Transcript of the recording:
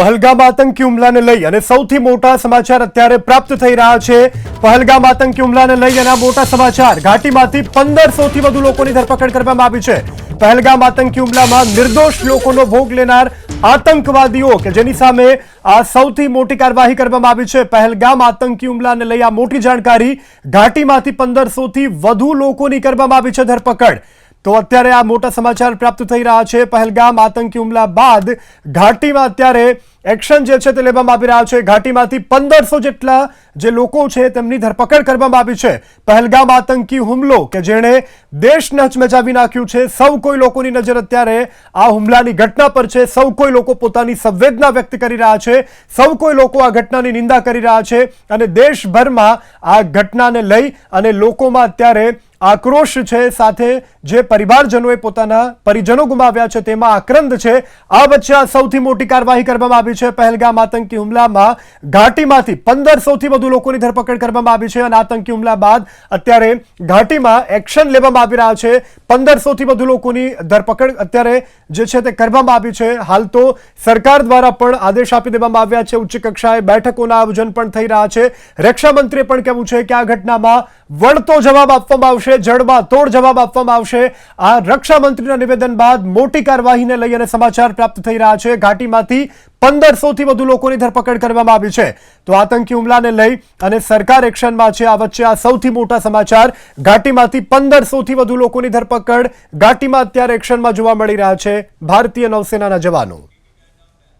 પહલગામ આતંકી હુમલાને લઈ અને સૌથી મોટા સમાચાર અત્યારે પ્રાપ્ત થઈ રહ્યા છે. પહલગામ આતંકી હુમલાને લઈ અને મોટા સમાચાર. ઘાટીમાંથી પંદરસો થી વધુ લોકોની ધરપકડ કરવામાં આવી છે. પહલગામ આતંકી હુમલામાં નિર્દોષ લોકોનો ભોગ લેનાર આતંકવાદીઓ કે જેની સામે આ સૌથી મોટી કાર્યવાહી કરવામાં આવી છે. પહેલગામ આતંકી હુમલાને લઈ આ મોટી જાણકારી ઘાટીમાંથી પંદરસો થી વધુ લોકોની કરવામાં આવી છે ધરપકડ. તો અત્યારે આ મોટા સમાચાર પ્રાપ્ત થઈ રહ્યા છે. પહેલગામ આતંકી હુમલા બાદ ઘાટીમાં અત્યારે એક્શન જે છે તે લેવામાં આવી રહ્યા છે. ઘાટીમાંથી પંદરસો જેટલા જે લોકો છે તેમની ધરપકડ કરવામાં આવી છે. પહેલગામ આતંકી હુમલો કે જેણે દેશને હચમચાવી નાખ્યું છે. સૌ કોઈ લોકોની નજર અત્યારે આ હુમલાની ઘટના પર છે. સૌ કોઈ લોકો પોતાની સંવેદના વ્યક્ત કરી રહ્યા છે. સૌ કોઈ લોકો આ ઘટનાની નિંદા કરી રહ્યા છે અને દેશભરમાં આ ઘટનાને લઈ અને લોકોમાં અત્યારે આક્રોશ છે, સાથે જે પરિવારજનોએ પોતાના પરિજનો ગુમાવ્યા છે, તેમાં આક્રંદ છે. આ વચ્ચે આ સૌથી મોટી કાર્યવાહી કરવામાં આવી છે. પહેલગામ આતંકી હુમલામાં ઘાટીમાંથી પંદરસોથી વધુ લોકોની ધરપકડ કરવામાં આવી છે અને આતંકી હુમલા બાદ અત્યારે ઘાટીમાં એક્શન લેવામાં આવી રહ્યા છે. પંદરસોથી વધુ લોકોની ધરપકડ અત્યારે જે છે તે કરવામાં આવી છે. હાલ તો સરકાર દ્વારા પણ આદેશ આપી દેવામાં આવ્યા છે. ઉચ્ચ કક્ષાએ બેઠકોના આયોજન પણ થઈ રહ્યા છે. રક્ષામંત્રીએ પણ કહેવું છે કે આ ઘટનામાં વળતો જવાબ આપવામાં આવશે જડબા તોડ જવાબ આપવામાં આવશે. આ રક્ષામંત્રીના નિવેદન બાદ મોટી કાર્યવાહીને લઈ અને સમાચાર પ્રાપ્ત થઈ રહ્યા છે. ઘાટીમાંથી પંદરસોથી વધુ લોકોની ધરપકડ કરવામાં આવી છે. તો આતંકી હુમલાને લઈ અને સરકાર એક્શનમાં છે, આ વચ્ચે આ સૌથી મોટા સમાચાર. ઘાટીમાંથી પંદરસોથી વધુ લોકોની ધરપકડ. ઘાટીમાં અત્યારે એક્શનમાં જોવા મળી રહ્યા છે ભારતીય નૌસેનાના જવાનો.